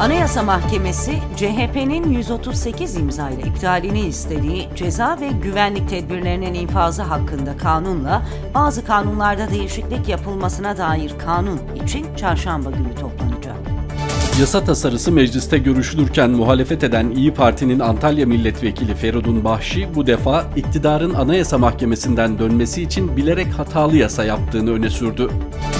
Anayasa Mahkemesi, CHP'nin 138 imzayla iptalini istediği ceza ve güvenlik tedbirlerinin infazı hakkında kanunla bazı kanunlarda değişiklik yapılmasına dair kanun için çarşamba günü toplanacak. Yasa tasarısı mecliste görüşülürken muhalefet eden İyi Parti'nin Antalya Milletvekili Feridun Bahşi bu defa iktidarın Anayasa Mahkemesi'nden dönmesi için bilerek hatalı yasa yaptığını öne sürdü.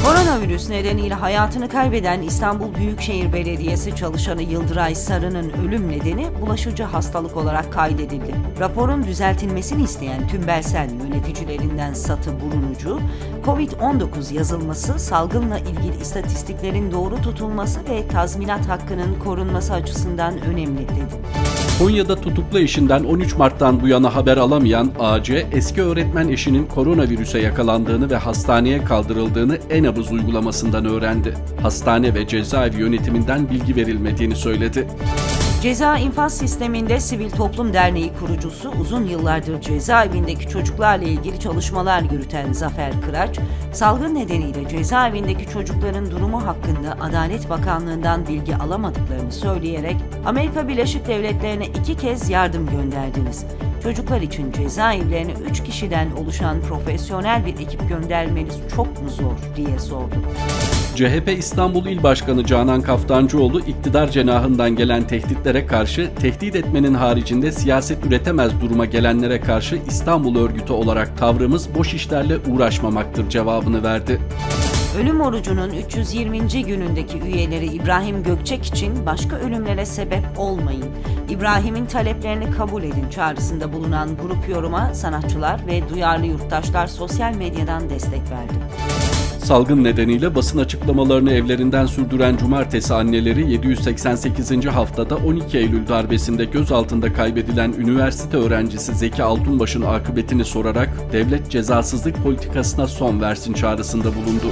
Koronavirüs nedeniyle hayatını kaybeden İstanbul Büyükşehir Belediyesi çalışanı Yıldıray Sarı'nın ölüm nedeni bulaşıcı hastalık olarak kaydedildi. Raporun düzeltilmesini isteyen Tümbelsel yöneticilerinden Satı Burunucu, Covid-19 yazılması, salgınla ilgili istatistiklerin doğru tutulması ve tazminat hakkının korunması açısından önemli dedi. Konya'da tutuklu eşinden 13 Mart'tan bu yana haber alamayan AC, eski öğretmen eşinin koronavirüse yakalandığını ve hastaneye kaldırıldığını Enabız uygulamasından öğrendi. Hastane ve cezaevi yönetiminden bilgi verilmediğini söyledi. Ceza İnfaz Sistemi'nde Sivil Toplum Derneği kurucusu uzun yıllardır cezaevindeki çocuklarla ilgili çalışmalar yürüten Zafer Kıraç, salgın nedeniyle cezaevindeki çocukların durumu hakkında Adalet Bakanlığı'ndan bilgi alamadıklarını söyleyerek Amerika Birleşik Devletleri'ne iki kez yardım gönderdiniz. Çocuklar için cezaevlerine üç kişiden oluşan profesyonel bir ekip göndermeniz çok mu zor diye sordu. CHP İstanbul İl Başkanı Canan Kaftancıoğlu iktidar cenahından gelen tehditlere karşı tehdit etmenin haricinde siyaset üretemez duruma gelenlere karşı İstanbul örgütü olarak tavrımız boş işlerle uğraşmamaktır cevabını verdi. Ölüm orucunun 320. günündeki üyeleri İbrahim Gökçek için başka ölümlere sebep olmayın. İbrahim'in taleplerini kabul edin çağrısında bulunan grup yoruma sanatçılar ve duyarlı yurttaşlar sosyal medyadan destek verdi. Salgın nedeniyle basın açıklamalarını evlerinden sürdüren cumartesi anneleri 788. haftada 12 Eylül darbesinde gözaltında kaybedilen üniversite öğrencisi Zeki Altunbaş'ın akıbetini sorarak devlet cezasızlık politikasına son versin çağrısında bulundu.